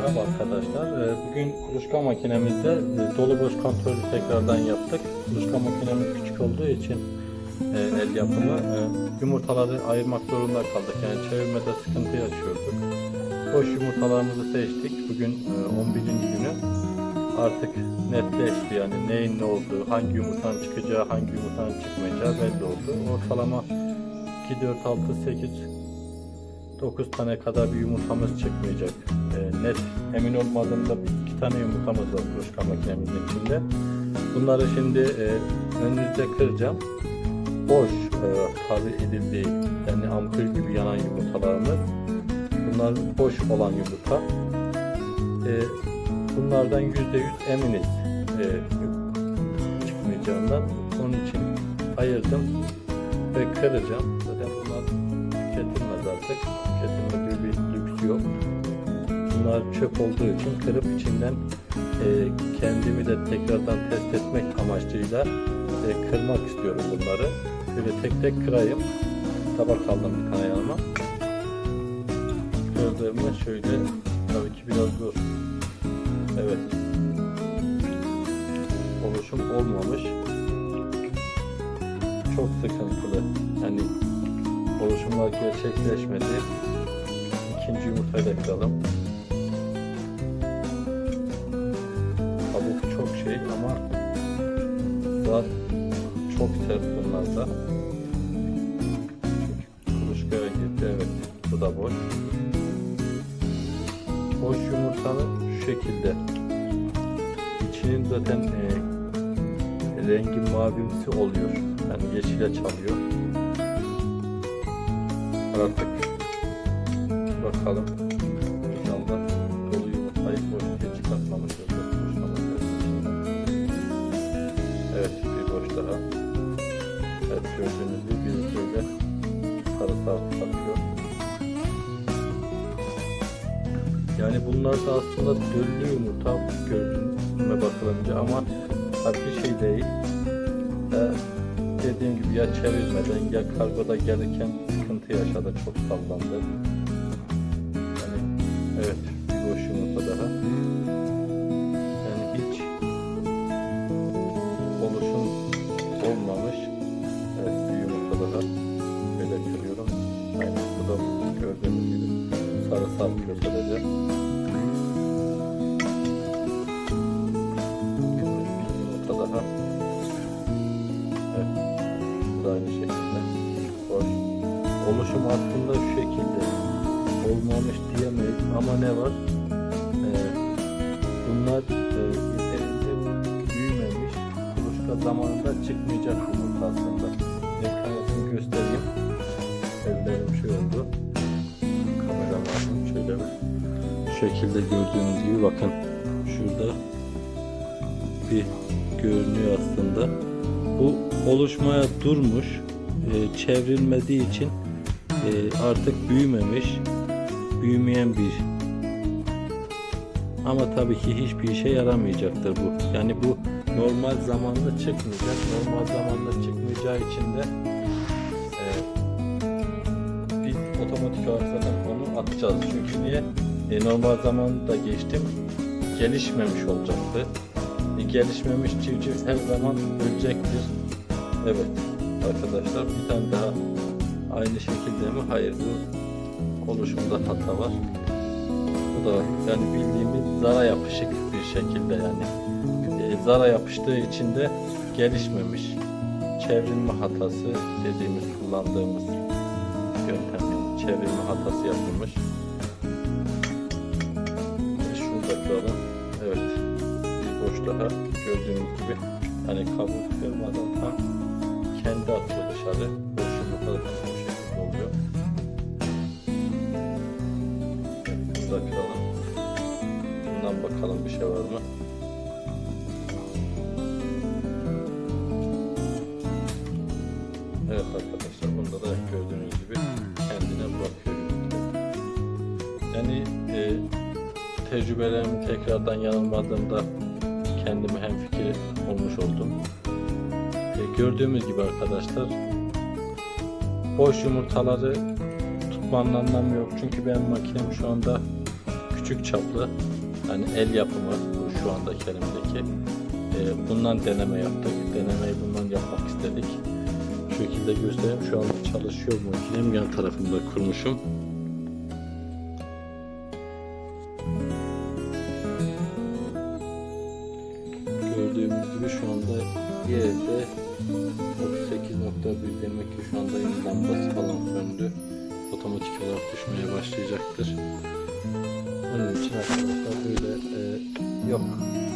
Merhaba arkadaşlar. Ee, Bugün kuluçka makinemizde e, dolu boş kontrolü tekrardan yaptık. Kuluçka makinemiz küçük olduğu için e, el yapımı e, yumurtaları ayırmak zorunda kaldık. Yani çevirmede sıkıntı yaşıyorduk. Boş yumurtalarımızı seçtik. Bugün e, 11. günü. Artık netleşti yani neyin ne olduğu, hangi yumurtanın çıkacağı, hangi yumurtanın çıkmayacağı belli oldu. Ortalama 2, 4, 6, 8, 9 tane kadar bir yumurtamız çıkmayacak. Ee, net emin olmadığımda iki tane yumurtamız var kuluçka makinemizin içinde. Bunları şimdi e, önünüzde kıracağım. Boş e, tabi edildiği yani ampul gibi yanan yumurtalarımız. Bunlar boş olan yumurta. E, bunlardan %100 eminiz e, çıkmayacağından. Onun için ayırdım ve kıracağım. Zaten bunlar tüketilmez artık. Tüketilme gibi bir lüks yok. Bunlar çöp olduğu için kırıp içinden e, kendimi de tekrardan test etmek amaçlıyla e, kırmak istiyorum bunları. Böyle tek tek kırayım. Tabak aldım bir tane yanıma. Kırdığımda şöyle tabii ki biraz zor. Evet. Oluşum olmamış. Çok sıkıntılı. Yani oluşumlar gerçekleşmedi. İkinci yumurtayı da kıralım. Zar çok sert bunlarda. Kuluçkaya girdi evet. Bu da boş. Boş yumurtanın şu şekilde. İçinin zaten e, rengi mavimsi oluyor. Yani yeşile çalıyor. Artık bakalım. İnşallah dolu yumurtayı boş diye Evet bir boş daha. Evet gördüğünüz gibi bir böyle sarı sarı satıyor. Yani bunlar da aslında döllü yumurta gördüğüme bakılınca ama bir şey değil. Ee, dediğim gibi ya çevirmeden ya kargoda gelirken sıkıntı yaşadı. Çok sallandı. Yani evet Oluşum aslında şu şekilde. Olmamış diyemeyiz ama ne var? Ee, bunlar e, yeterince büyümemiş. Kuluçka zamanında çıkmayacak yumurta aslında. Ekranını göstereyim. Ellerim şey oldu. Kameram aldım. Şöyle bir şekilde gördüğünüz gibi bakın. Şurada bir görünüyor aslında. Bu oluşmaya durmuş, e, çevrilmediği için e, artık büyümemiş, büyümeyen bir. Ama tabii ki hiçbir işe yaramayacaktır bu. Yani bu normal zamanda çıkmayacak. Normal zamanda çıkmayacağı için de e, biz otomatik olarak onu atacağız. Çünkü niye? E, normal zamanda geçtim, gelişmemiş olacaktı. E, gelişmemiş civciv her zaman ölecektir. Evet arkadaşlar bir tane daha aynı şekilde mi? Hayır bu oluşumda hata var. Bu da yani bildiğimiz zara yapışık bir şekilde yani. E, zara yapıştığı için de gelişmemiş. Çevrilme hatası dediğimiz kullandığımız yöntem yani çevrilme hatası yapılmış. E, şurada kıralım. Evet bir boş daha gördüğünüz gibi hani kabuk kırmadan tam kendi atıyor dışarı. Şekilde oluyor. Burada kıralım. Bundan bakalım bir şey var mı? Evet arkadaşlar bunda da gördüğünüz gibi kendine bırakıyor. Yani e, tecrübelerimi tekrardan yanılmadığımda kendime hem fikir olmuş oldum. E, gördüğümüz gibi arkadaşlar boş yumurtaları tutmanın anlamı yok. Çünkü benim makinem şu anda küçük çaplı yani el yapımı bu şu andaki elimdeki. E, bundan deneme yaptık. Denemeyi bundan yapmak istedik. Şu şekilde göstereyim. Şu anda çalışıyor makinem. Yan tarafında kurmuşum. Gördüğümüz gibi şu anda yerde 38.1 demek ki şu anda lambası falan söndü. Otomatik olarak düşmeye başlayacaktır. Onun için arkadaşlar böyle e, yok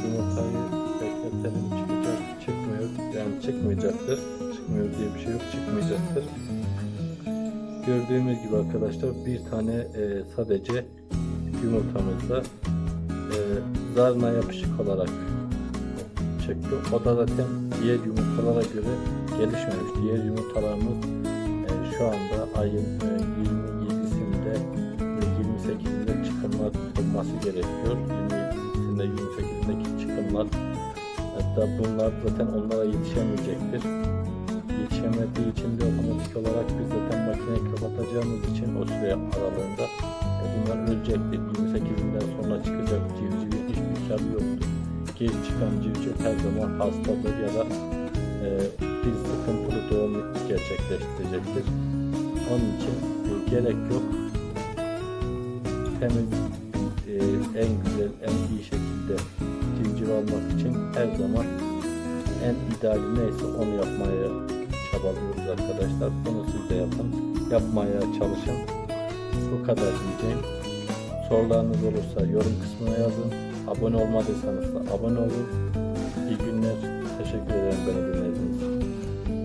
yumurtayı bekletelim çıkacak çıkmıyor yani çıkmayacaktır. Çıkmıyor diye bir şey yok çıkmayacaktır. Gördüğümüz gibi arkadaşlar bir tane e, sadece yumurtamızda e, zarna yapışık olarak çıktı. O da zaten diğer yumurtalara göre gelişmemiş. Diğer yumurtalarımız e, şu anda ayın e, 27'sinde ve 28'inde çıkımlar gerekiyor. 27'sinde 28'indeki çıkımlar hatta bunlar zaten onlara yetişemeyecektir. Yetişemediği için de otomatik olarak biz zaten makineyi kapatacağımız için o süre aralığında e, bunlar ölecektir. 28'inden sonra çıkacak civcivin hiçbir karı yoktur geç çıkan civciv her zaman hastadır ya da e, bir sıkıntılı doğum gerçekleştirecektir. Onun için e, gerek yok. Temiz, e, en güzel, en iyi şekilde civciv almak için her zaman en ideali neyse onu yapmaya çabalıyoruz arkadaşlar. Bunu siz de yapın. Yapmaya çalışın. Bu kadar diyeceğim. Sorularınız olursa yorum kısmına yazın. Abone olmadıysanız da abone olun. İyi günler. Teşekkür ederim beni dinlediğiniz.